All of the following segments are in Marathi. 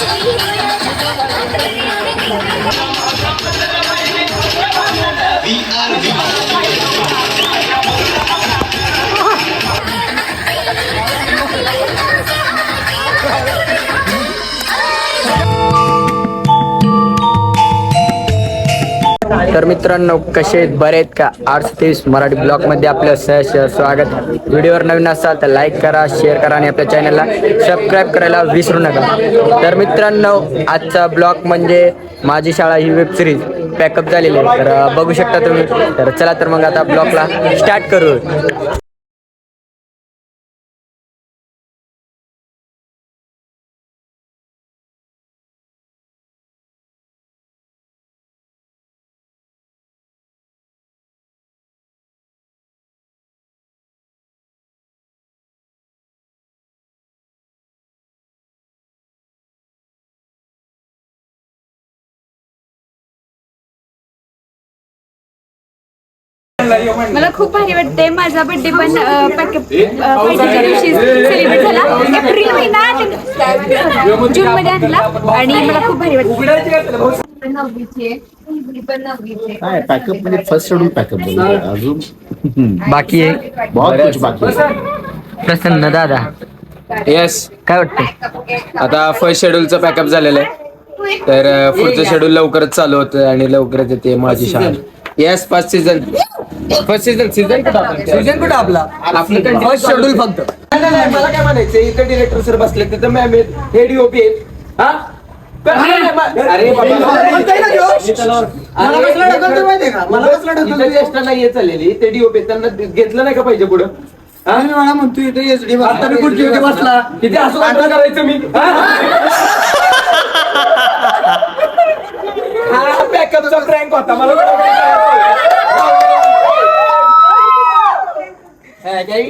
Thank you. तर मित्रांनो कसे आहेत? बरे आहेत का? आर्ट्स तीस मराठी ब्लॉगमध्ये आपलं सहर्ष स्वागत. व्हिडिओवर नवीन असाल तर लाईक करा शेअर करा आणि आपल्या चॅनलला सबस्क्राईब करायला विसरू नका. तर मित्रांनो आजचा ब्लॉग म्हणजे माझी शाळा ही वेब सिरीज पॅकअप झालेली आहे. तर बघू शकता तुम्ही. तर चला तर मग आता ब्लॉगला स्टार्ट करू. मला खूप भारी वाटते माझा बर्थडे पण पॅकअप पार्टीच्या दिवशी सेलिब्रेट झाला. एप्रिल महिना. जून मध्ये आणला. आणि मला खूप भारी वाटते पॅकअप म्हणजे फर्स्ट शेड्यूल पॅकअप अजून? बाकी आहे. बहुत कुछ बाकी. प्रसन्न दादा. येस काय वाटतं आता फर्स्ट शेड्यूलचं पॅकअप झालेलं आहे. तर पुढचं शेड्यूल लवकरच चालू होतं आणि लवकरच येते माझी शाळा. Yes first season first season season कुठं सीझन कुठं आपला? आपलं फर्स्ट शेड्यूल फक्त. नाही, नाही, मला काय म्हणायचं इथं डिरेक्टर सर बसले तिथं मॅम आहेत हे डीओपी आहेत. हा? पण- अरे बाबा. इथं चेष्टा नाहीये चाललेली. ते डीओपी त्यांना घेतलं नाही का पाहिजे पुढं? हा? आता मी कुठची होती बसला? इथे असं वाटलं करायचं मी. हा? बॅकअपचा प्रँक होता. मला या या. Backup केक आणि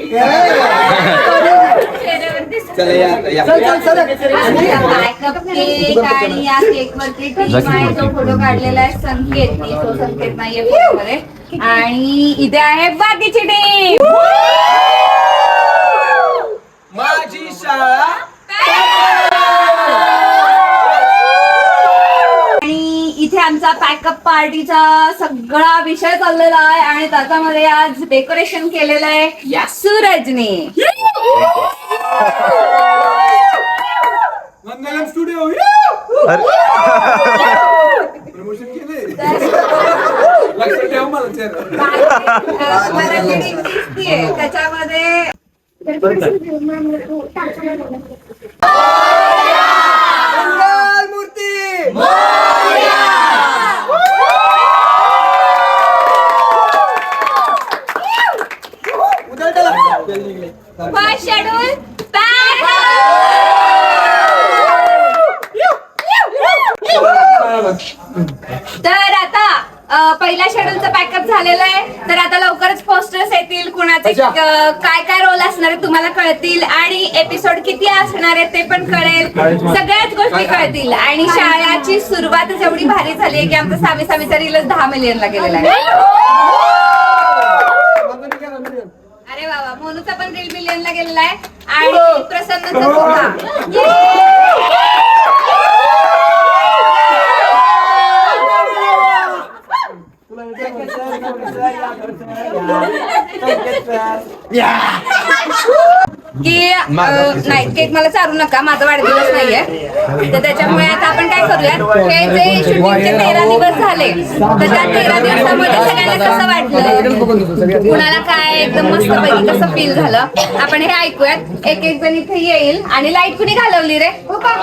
या केक वरती जो फोटो काढलेला आहे संकेत मी तो संकेत नाहीये फोटोमध्ये आणि इथे आहे बाकीची टीम माझी शाळा आणि इथे आमचा पॅकअप पार्टीचा सगळा विषय चाललेला आहे आणि त्याच्यामध्ये आज डेकोरेशन केलेलं आहे सूरजने. मंगलम स्टुडिओ लक्षात ठेव मला मराठी दिसतीये त्याच्यामध्ये फर्स्ट शेड्यूल तर आता पहिल्या शेड्यूलचं पॅकअप झालेलं आहे. तर आता लवकरच पोस्टर्स येतील कुणाचे अच्छा. काय काय रोल असणार आहे तुम्हाला कळतील. आणि एपिसोड किती असणार आहे ते पण कळेल. सगळ्याच गोष्टी कळतील. आणि शाळाची सुरुवातच एवढी भारी झाली आहे की आमचा सामी सामीचा रीलच दहा मिलियनला गेलेला आहे अरे बाबा मोनूचा पण गेलेला आहे आणि प्रसन्नचा सुद्धा. की अ, नाही केक मला चालू नका माझा वाढदिवस नाहीये. तर त्याच्यामुळे आता आपण काय करूया हे जे शूटिंगचे तेरा दिवस झाले तर त्या तेरा दिवसामध्ये सगळ्यांना कसं वाटलं? कुणाला काय एकदम मस्त पैकी कसं फील झालं? आपण हे ऐकूयात. एक एक जण इथे येईल आणि लाइट कुणी घालवली रे? हो का?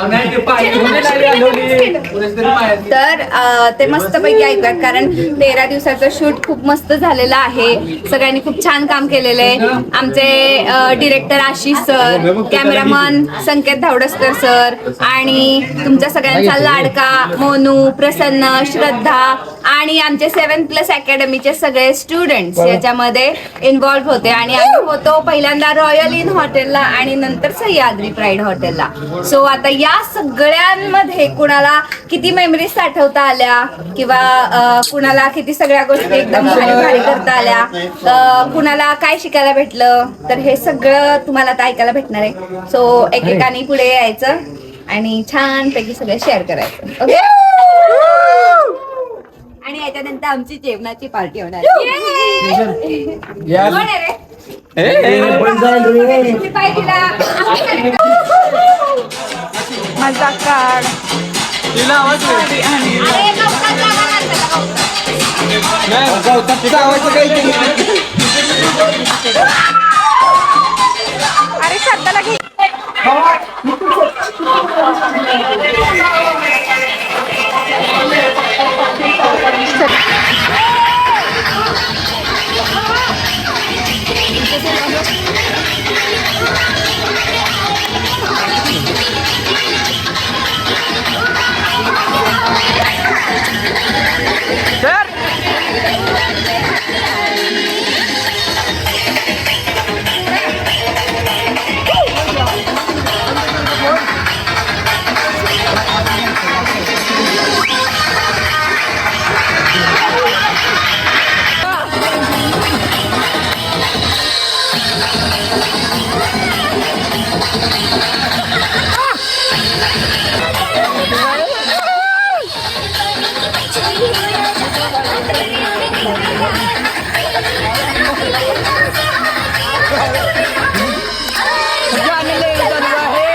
तर अ, ते मस्त पैकी ऐकूयात कारण तेरा दिवसाचं शूट खूप मस्त झालेलं आहे. सगळ्यांनी खूप छान काम केलेलं आहे. आमचे director Ashish sir cameraman Sanket Dhavadaskar sir आणि तुमच्या सगळ्यांचा लाडका मोनू प्रसन्न श्रद्धा आणि आमचे सेवन प्लस अकॅडमीचे सगळे स्टुडंट्स याच्यामध्ये इन्व्हॉल्व्ह होते. आणि आम्ही होतो पहिल्यांदा रॉयल इन हॉटेलला आणि नंतर सह्याद्री प्राईड हॉटेलला सो आता या सगळ्यांमध्ये कुणाला किती मेमरीज साठवता आल्या? किंवा कुणाला किती सगळ्या गोष्टी एकदम भारी भारी करता आल्या? कुणाला काय शिकायला भेटलं? तर हे सगळं तुम्हाला आता ऐकायला भेटणार आहे. सो एकेकाने पुढे यायचं आणि छान पैकी सगळं शेअर करायचं. ओके आणि याच्यानंतर आमची जेवणाची पार्टी होणार. आहे. कोण आहे रे? पाय दिला. माझा तिला आवाज अरे, जागा श्रद्धाला घे. Jangan lagi tuan Rahim.